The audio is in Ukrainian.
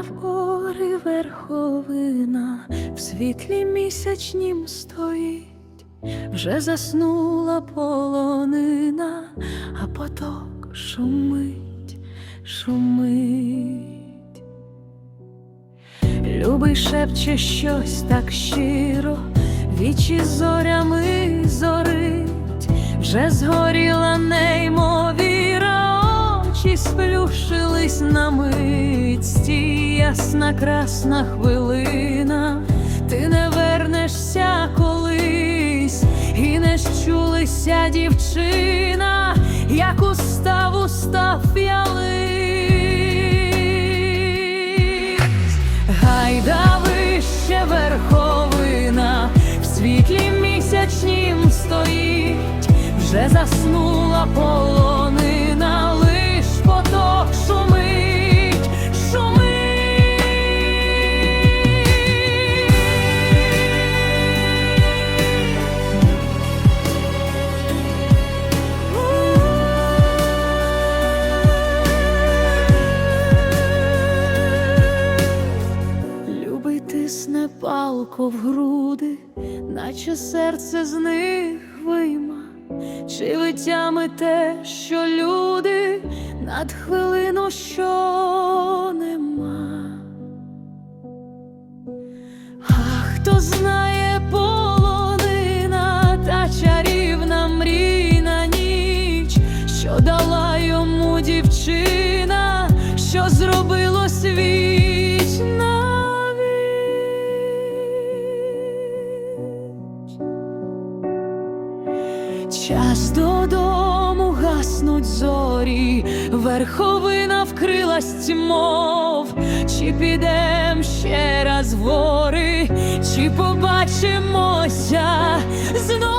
в гори верховина, в світлі місячнім стоїть, вже заснула полонина, а поток шумить, шумить. Любий шепче щось так щиро, вічі зорями зорить, вже згоріла неймовіра, очі сплющились на мить, ясна красна хвилина, ти не вернешся колись, і не щулися дівчина, як устав устав ялись. Гайда вище верховина, в світлі місячнім стоїть, вже заснула полонина, тисне палко в груди, наче серце з них вийма, чи витями те, що люди над хвилину, що нема. А хто знає полонина та чарівна мрійна ніч, що дала йому дівчина, що зробило свіч навіч. Час додому гаснуть зорі, верховина вкрилась тьмов, чи підем ще раз в гори, чи побачимося знов.